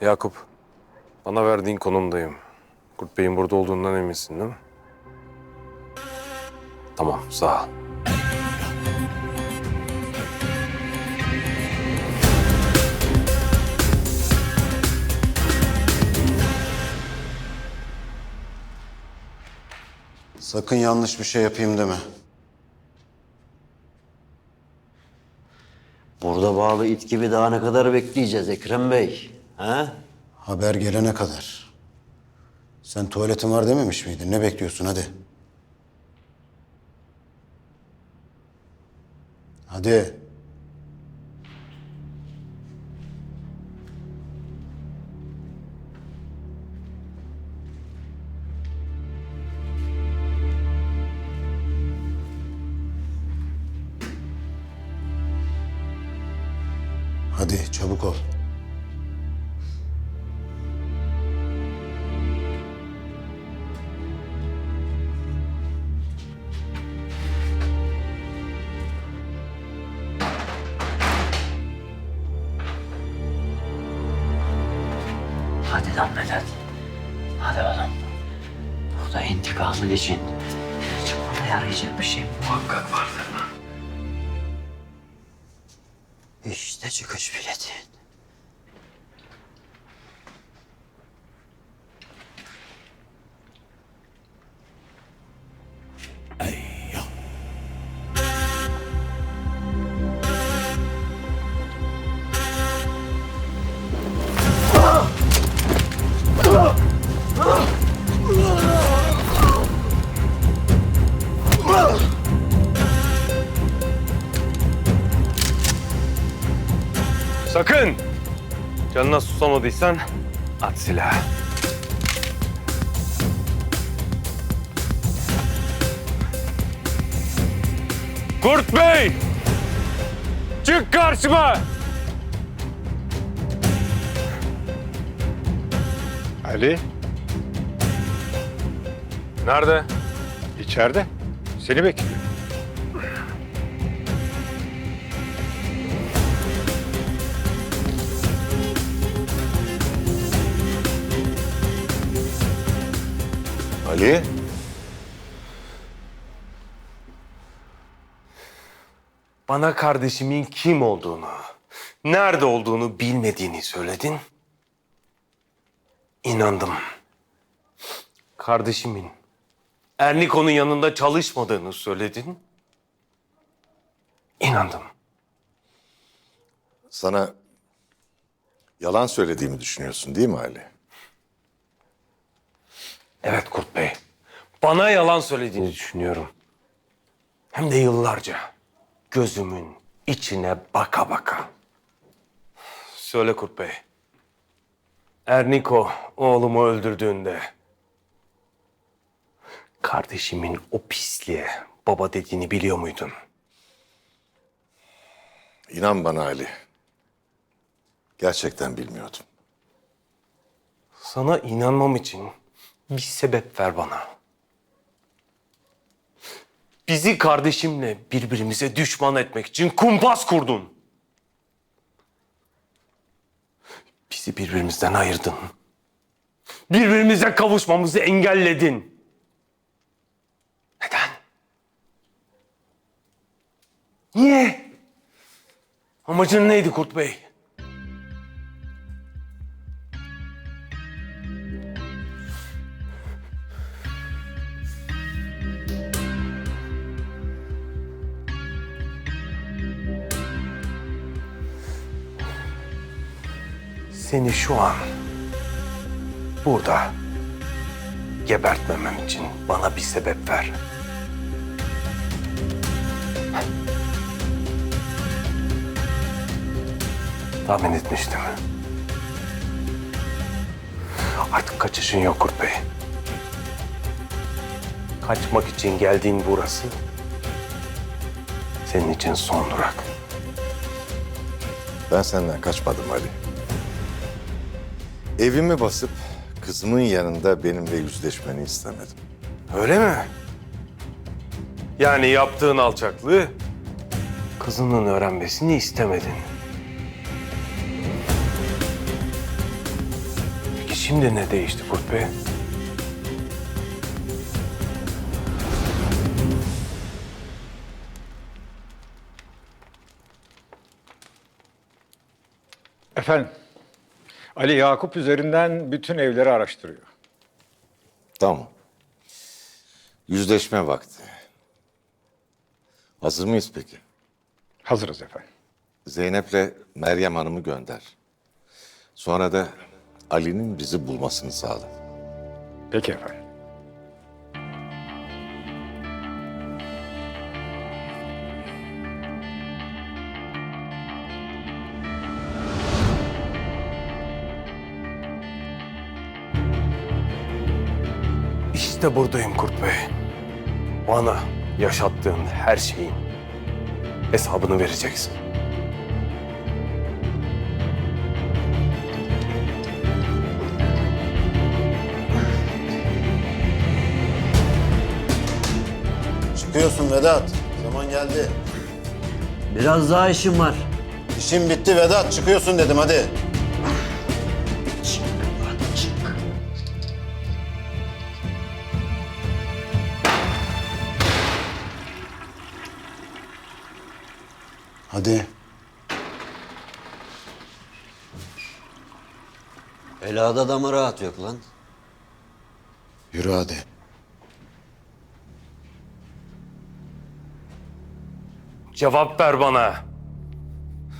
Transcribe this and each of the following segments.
Yakup, bana verdiğin konumdayım. Kurt Bey'in burada olduğundan eminsin değil mi? Tamam, sağ ol. Sakın yanlış bir şey yapayım deme. Burada bağlı it gibi daha ne kadar bekleyeceğiz Ekrem Bey? Ha? Haber gelene kadar. Sen tuvaletin var dememiş miydin? Ne bekliyorsun hadi. Hadi. Hadi çabuk ol. Hadi lan Vedat. Hadi oğlum. Burada intikamın için çıkmana yarayacak bir şey muhakkak vardır lan. İşte çıkış biletin. Canına susamadıysan at silahı. Kurt Bey! Çık karşıma! Ali Nerede? içeride. Seni bekliyor. Ali, Bana kardeşimin kim olduğunu, nerede olduğunu bilmediğini söyledin. İnandım. Kardeşimin Erniko'nun yanında çalışmadığını söyledin. İnandım. sana yalan söylediğimi düşünüyorsun değil mi Ali? Evet Kurt Bey. Bana yalan söylediğini düşünüyorum. Hem de yıllarca. Gözümün içine baka baka. Söyle Kurt Bey. Erniko oğlumu öldürdüğünde... ...kardeşimin o pisliğe baba dediğini biliyor muydun? İnan bana Ali. Gerçekten bilmiyordum. Sana inanmam için bir sebep ver bana. Bizi kardeşimle birbirimize düşman etmek için kumpas kurdun. Bizi birbirimizden ayırdın. Birbirimize kavuşmamızı engelledin. Neden? Niye? Amacın neydi Kurt Bey? Seni şu an burada gebertmemem için bana bir sebep ver. Tahmin etmiştim. Artık kaçışın yok Kurt Bey. Kaçmak için geldiğin burası senin için son durak. Ben senden kaçmadım Ali. Evimi basıp kızımın yanında benimle yüzleşmeni istemedim. Öyle mi? Yani yaptığın alçaklığı kızının öğrenmesini istemedin. Şimdi ne değişti Kurt Bey? Efendim, Ali Yakup üzerinden bütün evleri araştırıyor. Tamam. Yüzleşme vakti. Hazır mıyız peki? Hazırız efendim. Zeynep'le Meryem Hanım'ı gönder. Sonra da Ali'nin bizi bulmasını sağla. Peki efendim. İşte buradayım Kurt Bey. Bana yaşattığın her şeyin hesabını vereceksin. Çıkıyorsun Vedat. Zaman geldi. Biraz daha işim var. İşin bitti Vedat. Çıkıyorsun dedim hadi. Hadi. Belada da mı rahat yok lan? Yürü hadi. Cevap ver bana.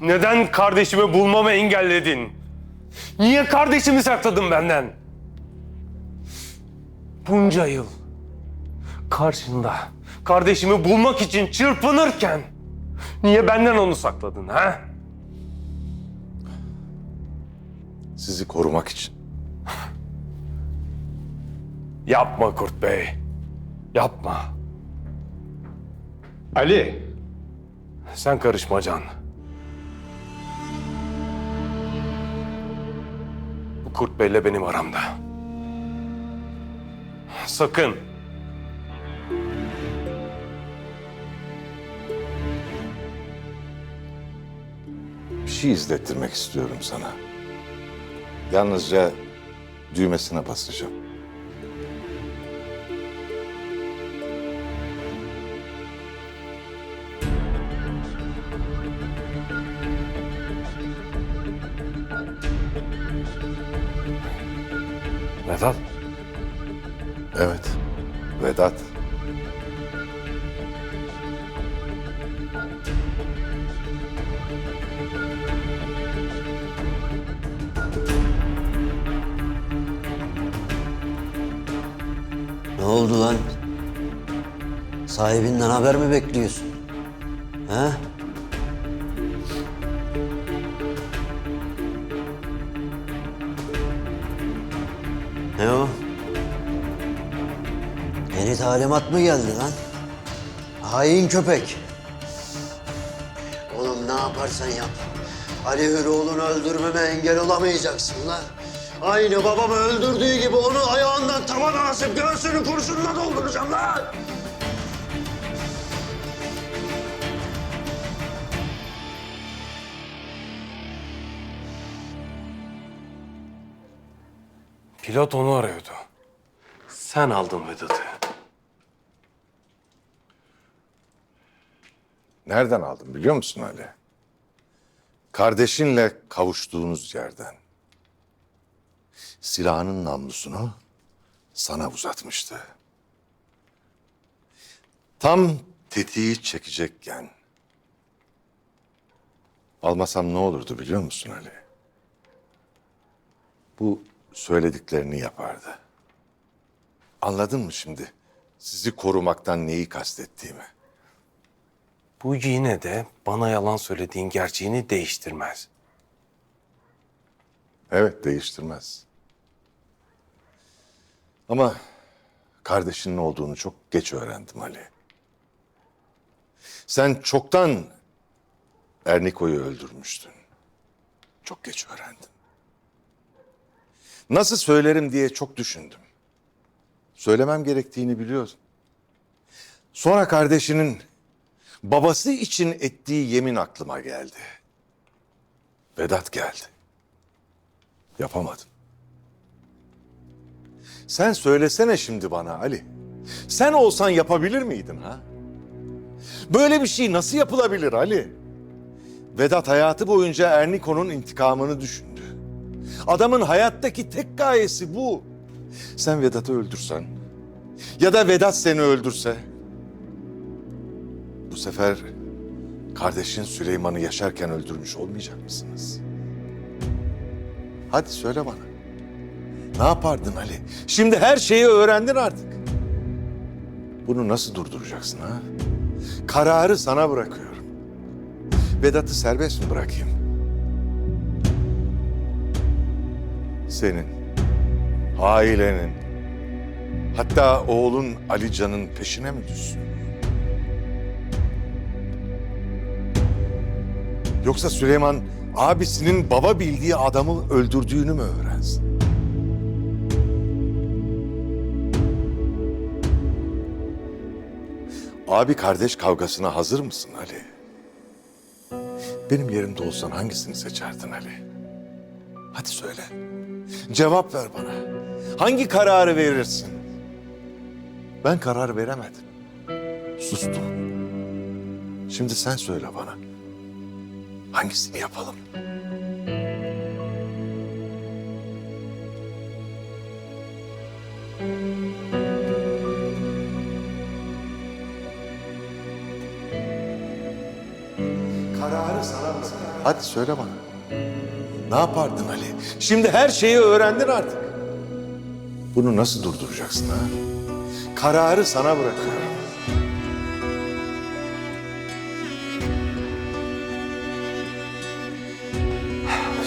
Neden kardeşimi bulmamı engelledin? Niye kardeşimi sakladın benden? Bunca yıl karşında kardeşimi bulmak için çırpınırken niye benden onu sakladın ha? Sizi korumak için. Yapma Kurt Bey. Yapma. Ali, Sen karışma Can. Bu Kurt Bey'le benim aramda. Sakın. Şey izlettirmek istiyorum sana. Yalnızca düğmesine basacağım. Vedat. Evet. Vedat. Lan? Sahibinden haber mi bekliyorsun? Ha? Ne o? Yeni talimat mı geldi lan? Hain köpek. Oğlum ne yaparsan yap. Ali Hüroğlu'nu öldürmeme engel olamayacaksın lan. Aynı babamı öldürdüğü gibi onu ayağından tavan asıp göğsünü kurşunla dolduracağım lan. Pilot onu arıyordu. Sen aldın Vedat'ı. Nereden aldın biliyor musun Ali? Kardeşinle kavuştuğunuz yerden. Silahının namlusunu sana uzatmıştı. Tam tetiği çekecekken almasam ne olurdu biliyor musun Ali? Bu söylediklerini yapardı. Anladın mı şimdi? Sizi korumaktan neyi kastettiğimi. Bu yine de bana yalan söylediğin gerçeğini değiştirmez. Evet, değiştirmez. Ama kardeşinin olduğunu çok geç öğrendim Ali. Sen çoktan Erniko'yu öldürmüştün. Çok geç öğrendim. Nasıl söylerim diye çok düşündüm. Söylemem gerektiğini biliyordum. Sonra kardeşinin babası için ettiği yemin aklıma geldi. Vedat geldi. Yapamadım. Sen söylesene şimdi bana Ali. Sen olsan yapabilir miydin ha? Böyle bir şey nasıl yapılabilir Ali? Vedat hayatı boyunca Erniko'nun intikamını düşündü. Adamın hayattaki tek gayesi bu. Sen Vedat'ı öldürsen ya da Vedat seni öldürse bu sefer kardeşin Süleyman'ı yaşarken öldürmüş olmayacak mısınız? Hadi söyle bana. Ne yapardın Ali? Şimdi her şeyi öğrendin artık. Bunu nasıl durduracaksın ha? Kararı sana bırakıyorum. Vedat'ı serbest mi bırakayım? Senin, ailenin, hatta oğlun Alican'ın peşine mi düşsün? Yoksa Süleyman abisinin baba bildiği adamı öldürdüğünü mü öğrensin? Abi kardeş kavgasına hazır mısın Ali? Benim yerimde olsan hangisini seçerdin Ali? Hadi söyle. Cevap ver bana. Hangi kararı verirsin? Ben karar veremedim. Sustum. Şimdi sen söyle bana. Hangisini yapalım? Hadi söyle bana. Ne yapardın Ali? Şimdi her şeyi öğrendin artık. Bunu nasıl durduracaksın ha? Kararı sana bırakıyorum.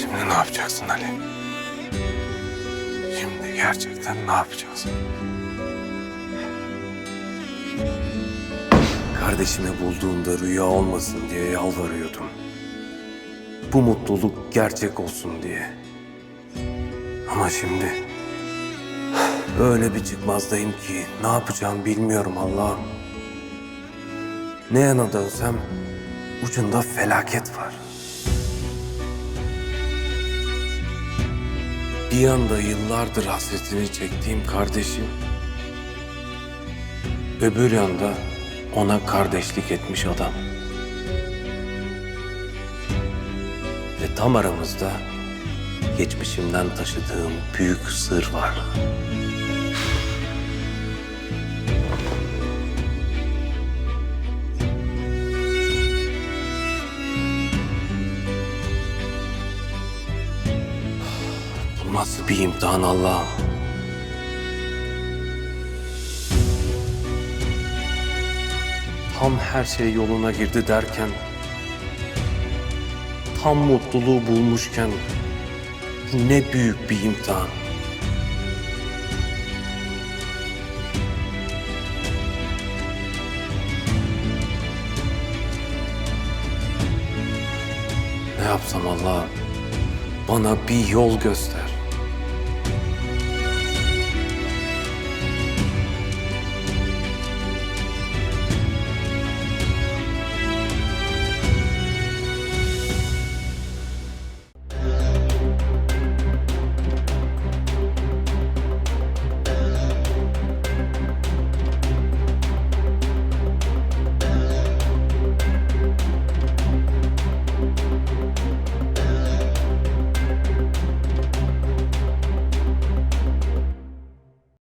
Şimdi ne yapacaksın Ali? Şimdi gerçekten ne yapacaksın? Kardeşimi bulduğumda rüya olmasın diye yalvarıyordum. Bu mutluluk gerçek olsun diye. Ama şimdi öyle bir çıkmazdayım ki ne yapacağım bilmiyorum Allah'ım. Ne yana dönsem ucunda felaket var. Bir yanda yıllardır hasretini çektiğim kardeşim, öbür yanda ona kardeşlik etmiş adam. Tam aramızda geçmişimden taşıdığım büyük sır var. Bu nasıl bir imtihan Allah'ım? Tam her şey yoluna girdi derken, tam mutluluğu bulmuşken, bu ne büyük bir imtihan. Ne yapsam Allah'ım? Bana bir yol göster.